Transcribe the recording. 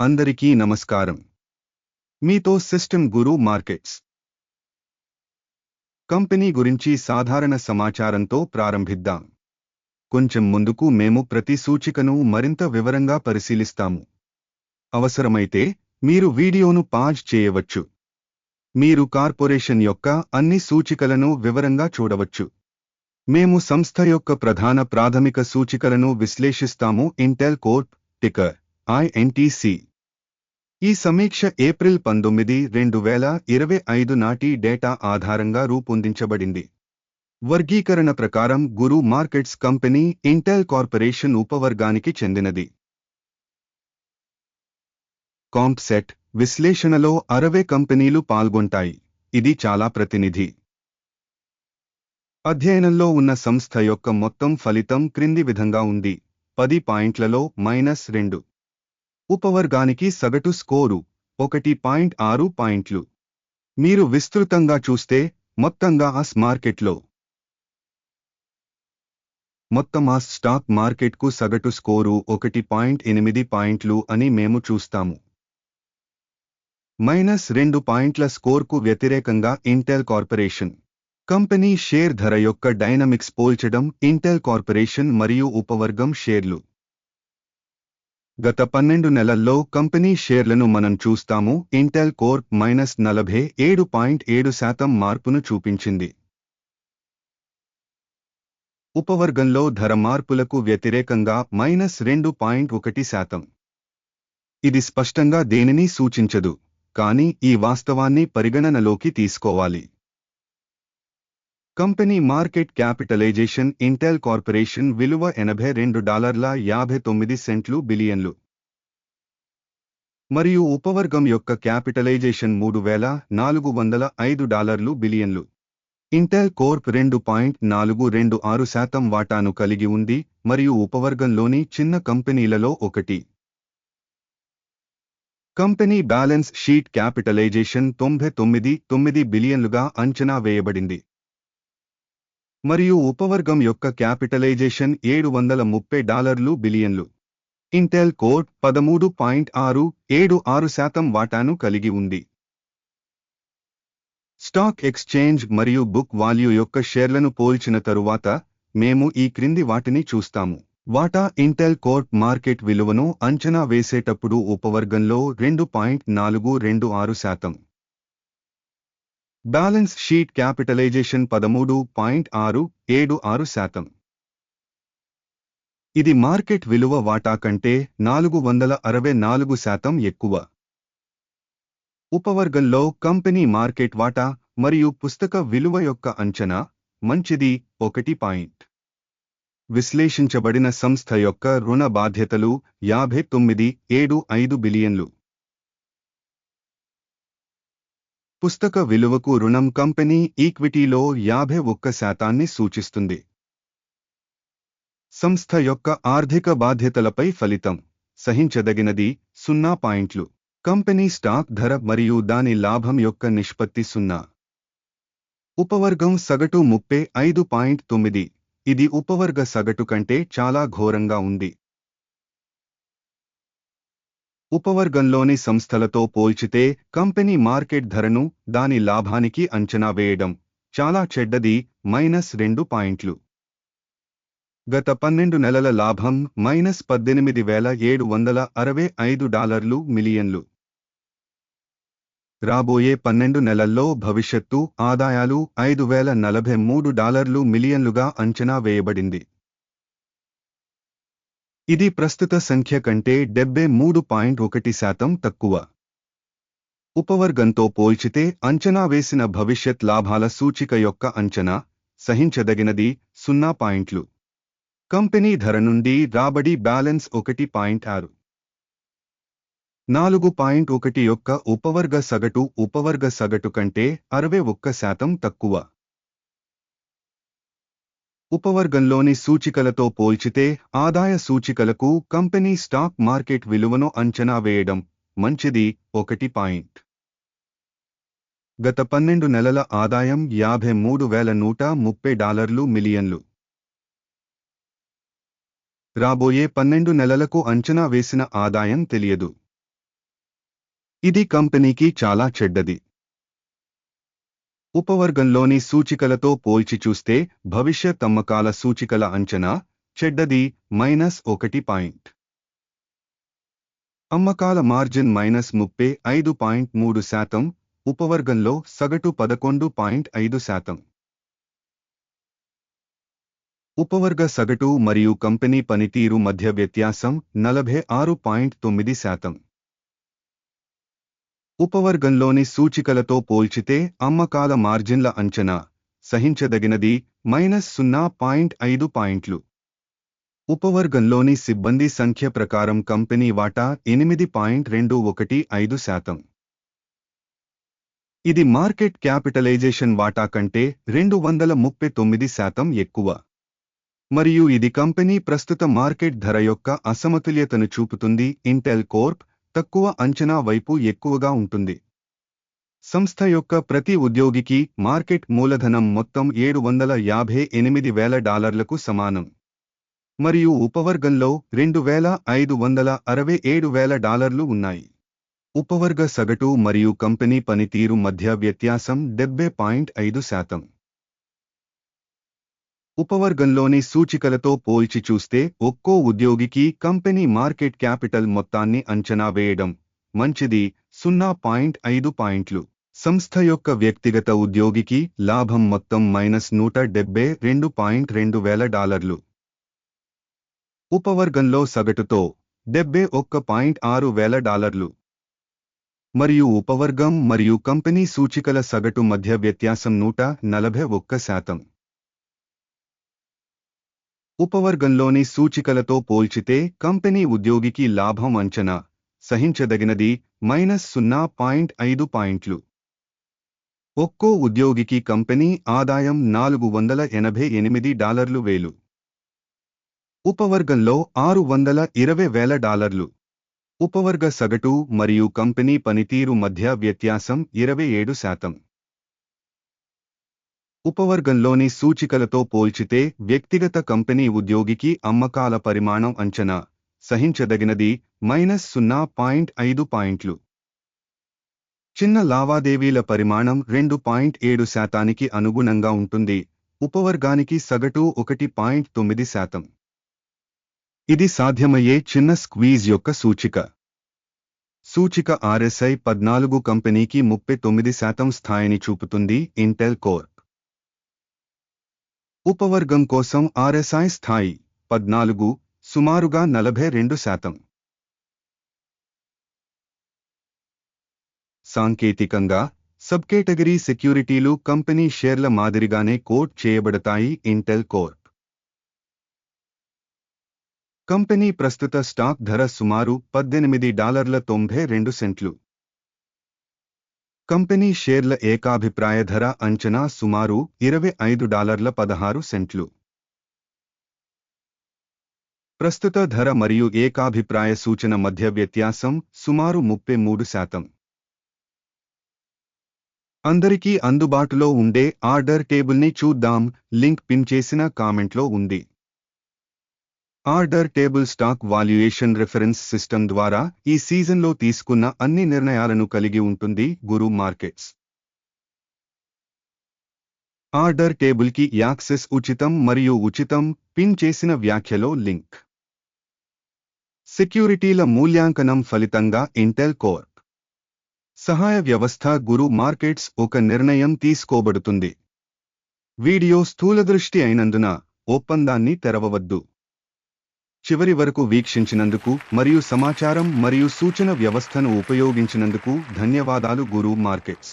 అందరికీ నమస్కారం. మీతో సిస్టమ్ గురు మార్కెట్స్. కంపెనీ గురించి సాధారణ సమాచారంతో ప్రారంభిద్దాం. కొంచెం ముందుకు మేము ప్రతి సూచికను మరింత వివరంగా పరిశీలిస్తాము. అవసరమైతే మీరు వీడియోను పాజ్ చేయవచ్చు. మీరు కార్పొరేషన్ యొక్క అన్ని సూచికలను వివరంగా చూడవచ్చు. మేము సంస్థ యొక్క ప్రధాన ప్రాథమిక సూచికలను విశ్లేషిస్తాము. ఇంటెల్ కోర్ప్ టికర్ ఐఎన్టీసీ ఈ సమీక్ష ఏప్రిల్ పంతొమ్మిది రెండు వేల ఇరవై ఐదు నాటి డేటా ఆధారంగా రూపొందించబడింది. వర్గీకరణ ప్రకారం Guru Markets company Intel corporation ఉపవర్గానికి చెందినది. కాంప్సెట్ విశ్లేషణలో అరవై కంపెనీలు పాల్గొంటాయి. ఇది చాలా ప్రతినిధి. అధ్యయనంలో ఉన్న సంస్థ యొక్క మొత్తం ఫలితం క్రింది విధంగా ఉంది. పది పాయింట్లలో మైనస్ రెండు. ఉపవర్గానికి సగటు స్కోరు ఒకటి పాయింట్ ఆరు పాయింట్లు. మీరు విస్తృతంగా చూస్తే మొత్తంగా ఆస్ మార్కెట్లో. మొత్తం ఆస్ స్టాక్ మార్కెట్కు సగటు స్కోరు ఒకటి పాయింట్ ఎనిమిది పాయింట్లు అని మేము చూస్తాము. మైనస్ రెండు పాయింట్ల స్కోర్కు వ్యతిరేకంగా ఇంటెల్ కార్పొరేషన్. కంపెనీ షేర్ ధర యొక్క డైనమిక్స్ పోల్చడం ఇంటెల్ కార్పొరేషన్ మరియు ఉపవర్గం షేర్లు. గత పన్నెండు నెలల్లో కంపెనీ షేర్లను మనం చూస్తాము ఇంటెల్ కోర్ప్ మైనస్ నలభై ఏడు పాయింట్ ఏడు శాతం మార్పును చూపించింది. ఉపవర్గంలో ధర మార్పులకు వ్యతిరేకంగా మైనస్ రెండు పాయింట్ ఒకటి శాతం. ఇది స్పష్టంగా దేనిని సూచించదు కానీ ఈ వాస్తవాన్ని పరిగణనలోకి తీసుకోవాలి. Company market capitalisation Intel corporation విలువ ఎనభై రెండు డాలర్ల యాభై తొమ్మిది సెంట్లు బిలియన్లు. మరియు ఉపవర్గం యొక్క క్యాపిటలైజేషన్ మూడు వేల నాలుగు వందల ఐదు డాలర్లు బిలియన్లు. ఇంటెల్ కోర్ప్ రెండు పాయింట్ నాలుగు రెండు ఆరు శాతం వాటాను కలిగి ఉంది మరియు ఉపవర్గంలోని చిన్న కంపెనీలలో ఒకటి. కంపెనీ బ్యాలెన్స్ షీట్ క్యాపిటలైజేషన్ తొంభై తొమ్మిది తొమ్మిది బిలియన్లుగా అంచనా వేయబడింది. మరియు ఉపవర్గం యొక్క క్యాపిటలైజేషన్ ఏడు వందల ముప్పై డాలర్లు బిలియన్లు. ఇంటెల్ కోడ్ పదమూడు పాయింట్ ఆరు ఏడు ఆరు శాతం వాటాను కలిగి ఉంది. స్టాక్ ఎక్స్చేంజ్ మరియు బుక్ వాల్యూ యొక్క షేర్లను పోల్చిన తరువాత మేము ఈ క్రింది వాటిని చూస్తాము. వాటా ఇంటెల్ కోర్ట్ మార్కెట్ విలువను అంచనా వేసేటప్పుడు ఉపవర్గంలో రెండు పాయింట్ నాలుగు రెండు ఆరు శాతం. బ్యాలెన్స్ షీట్ క్యాపిటలైజేషన్ పదమూడు పాయింట్ ఆరు ఏడు ఆరు శాతం. ఇది మార్కెట్ విలువ వాటా కంటే నాలుగు వందల అరవై నాలుగు శాతం ఎక్కువ. ఉపవర్గంలో కంపెనీ మార్కెట్ వాటా మరియు పుస్తక విలువ యొక్క అంచనా మంచిది ఒకటి పాయింట్. విశ్లేషించబడిన సంస్థ యొక్క రుణ బాధ్యతలు యాభై తొమ్మిది ఏడు ఐదు బిలియన్లు. పుస్తక విలువకు రుణం కంపెనీ ఈక్విటీలో యాభై ఒక్క శాతాన్ని సూచిస్తుంది. సంస్థ యొక్క ఆర్థిక బాధ్యతలపై ఫలితం సహించదగినది సున్నా పాయింట్లు. కంపెనీ స్టాక్ ధర మరియు దాని లాభం యొక్క నిష్పత్తి సున్నా. ఉపవర్గం సగటు ముప్పై ఐదు పాయింట్ తొమ్మిది. ఇది ఉపవర్గ సగటు కంటే చాలా ఘోరంగా ఉంది. ఉపవర్గంలోని సంస్థలతో పోల్చితే కంపెనీ మార్కెట్ ధరను దాని లాభానికి అంచనా వేయడం చాలా చెడ్డది మైనస్ రెండు పాయింట్లు. గత పన్నెండు నెలల లాభం మైనస్ పద్దెనిమిది వేల ఏడు వందల అరవై ఐదు డాలర్లు మిలియన్లు. రాబోయే పన్నెండు నెలల్లో భవిష్యత్తు ఆదాయాలు ఐదు వేల నలభై మూడు డాలర్లు మిలియన్లుగా అంచనా వేయబడింది. ఇది ప్రస్తుత సంఖ్య కంటే డెబ్బై మూడు పాయింట్ ఒకటి శాతం తక్కువ. ఉపవర్గంతో పోల్చితే అంచనా వేసిన భవిష్యత్ లాభాల సూచిక యొక్క అంచనా సహించదగినది సున్నా పాయింట్లు. కంపెనీ ధర నుండి రాబడి బ్యాలెన్స్ ఒకటి పాయింట్ ఆరు. నాలుగు పాయింట్ ఒకటి యొక్క ఉపవర్గ సగటు ఉపవర్గ సగటు కంటే అరవై ఒక్క శాతం తక్కువ. ఉపవర్గంలోని సూచికలతో పోల్చితే ఆదాయ సూచికలకు కంపెనీ స్టాక్ మార్కెట్ విలువను అంచనా వేయడం మంచిది. ఒకటి పాయింట్. గత పన్నెండు నెలల ఆదాయం యాభై మూడు వేల నూట ముప్పై డాలర్లు మిలియన్లు. రాబోయే పన్నెండు నెలలకు అంచనా వేసిన ఆదాయం తెలియదు. ఇది కంపెనీకి చాలా చెడ్డది. ఉపవర్గంలోని సూచికలతో పోల్చి చూస్తే భవిష్యత్ అమ్మకాల సూచికల అంచనా చెడ్డది మైనస్ ఒకటి పాయింట్. అమ్మకాల మార్జిన్ మైనస్ ముప్పై ఐదు పాయింట్ మూడు శాతం ఉపవర్గంలో సగటు పదకొండు పాయింట్ ఐదు శాతం. ఉపవర్గ సగటు మరియు కంపెనీ పనితీరు మధ్య వ్యత్యాసం నలభై ఆరు పాయింట్ తొమ్మిది శాతం. ఉపవర్గంలోని సూచికలతో పోల్చితే అమ్మకాల మార్జిన్ల అంచనా సహించదగినది మైనస్ సున్నా పాయింట్ ఐదు పాయింట్లు. ఉపవర్గంలోని సిబ్బంది సంఖ్య ప్రకారం కంపెనీ వాటా ఎనిమిది పాయింట్ రెండు ఒకటి ఐదు శాతం. ఇది మార్కెట్ క్యాపిటలైజేషన్ వాటా కంటే రెండు వందల ముప్పై తొమ్మిది శాతం ఎక్కువ. మరియు ఇది కంపెనీ ప్రస్తుత మార్కెట్ ధర యొక్క అసమతుల్యతను చూపుతుంది ఇంటెల్ కోర్ప్ తక్కువ అంచనా వైపు ఎక్కువగా ఉంటుంది. సంస్థ యొక్క ప్రతి ఉద్యోగికి మార్కెట్ మూలధనం మొత్తం ఏడు వందల యాభై ఎనిమిది వేల డాలర్లకు సమానం. మరియు ఉపవర్గంలో రెండు వేల ఐదు వందల అరవై ఏడు వేల డాలర్లు ఉన్నాయి. ఉపవర్గ సగటు మరియు కంపెనీ పనితీరు మధ్య వ్యత్యాసం డెబ్బై పాయింట్ ఐదు శాతం. ఉపవర్గంలోని సూచికలతో పోల్చి చూస్తే ఒక్కో ఉద్యోగికి కంపెనీ మార్కెట్ క్యాపిటల్ మొత్తాన్ని అంచనా వేయడం మంచిది. సున్నా పాయింట్ ఐదు పాయింట్లు. సంస్థ యొక్క వ్యక్తిగత ఉద్యోగికి లాభం మొత్తం మైనస్ నూట డెబ్బై రెండు పాయింట్ రెండు వేల డాలర్లు. ఉపవర్గంలో సగటుతో డెబ్బై ఒక్క పాయింట్ ఆరు వేల డాలర్లు. మరియు ఉపవర్గం మరియు కంపెనీ సూచికల సగటు మధ్య వ్యత్యాసం నూట నలభై ఒక్క శాతం. ఉపవర్గంలోని సూచికలతో పోల్చితే కంపెనీ ఉద్యోగికి లాభం అంచనా సహించదగినది మైనస్ సున్నా పాయింట్ ఐదు పాయింట్లు. ఒక్కో ఉద్యోగికి కంపెనీ ఆదాయం నాలుగు వందల ఎనభై ఎనిమిది డాలర్లు వేలు. ఉపవర్గంలో ఆరు వందల ఇరవై వేల డాలర్లు. ఉపవర్గ సగటు మరియు కంపెనీ పనితీరు మధ్య వ్యత్యాసం ఇరవై ఏడు శాతం. ఉపవర్గంలోని సూచికలతో పోల్చితే వ్యక్తిగత కంపెనీ ఉద్యోగికి అమ్మకాల పరిమాణం అంచనా సహించదగినది మైనస్ సున్నా పాయింట్ ఐదు పాయింట్లు. చిన్న లావాదేవీల పరిమాణం రెండు పాయింట్ ఏడు శాతానికి అనుగుణంగా ఉంటుంది. ఉపవర్గానికి సగటు ఒకటి పాయింట్ తొమ్మిది శాతం. ఇది సాధ్యమయ్యే చిన్న స్క్వీజ్ యొక్క సూచిక. సూచిక ఆర్ఎస్ఐ పద్నాలుగు కంపెనీకి ముప్పై తొమ్మిది శాతం స్థాయిని చూపుతుంది ఇంటెల్ కోర్ప్ ఉపవర్గం కోసం ఆర్ఎస్ఐ స్థాయి పద్నాలుగు సుమారుగా నలభై రెండు శాతం. సాంకేతికంగా సబ్ కేటగిరీ సెక్యూరిటీలు కంపెనీ షేర్ల మాదిరిగానే కోట్ చేయబడతాయి ఇంటెల్ కోర్ప్. కంపెనీ ప్రస్తుత స్టాక్ ధర సుమారు పద్దెనిమిది డాలర్ల తొంభై రెండు సెంట్లు. కంపెనీ షేర్ల ఏకాభిప్రాయ ధర అంచనా సుమారు ఇరవై ఐదు డాలర్ల పదహారు సెంట్లు. ప్రస్తుత ధర మరియు ఏకాభిప్రాయ సూచన మధ్య వ్యత్యాసం సుమారు ముప్పై మూడు శాతం. అందరికీ అందుబాటులో ఉండే ఆర్డర్ టేబుల్ని చూద్దాం లింక్ పిన్ చేసిన కామెంట్లో ఉంది. Order table stock valuation reference system ద్వారా ఈ సీజన్లో తీసుకున్న అన్ని నిర్ణయాలను కలిగి ఉంటుంది గురు మార్కెట్స్. ఆర్డర్ టేబుల్కి యాక్సెస్ ఉచితం మరియు ఉచితం పిన్ చేసిన వ్యాఖ్యలో లింక్. సెక్యూరిటీల మూల్యాంకనం ఫలితంగా ఇంటెల్ కోర్ సహాయ వ్యవస్థ గురు మార్కెట్స్ ఒక నిర్ణయం తీసుకోబడుతుంది. వీడియో స్థూలదృష్టి అయినందున ఒప్పందాన్ని తెరవవద్దు. చివరి వరకు వీక్షించినందుకు మరియు సమాచారం మరియు సూచన వ్యవస్థను ఉపయోగించినందుకు ధన్యవాదాలు గురు మార్కెట్స్.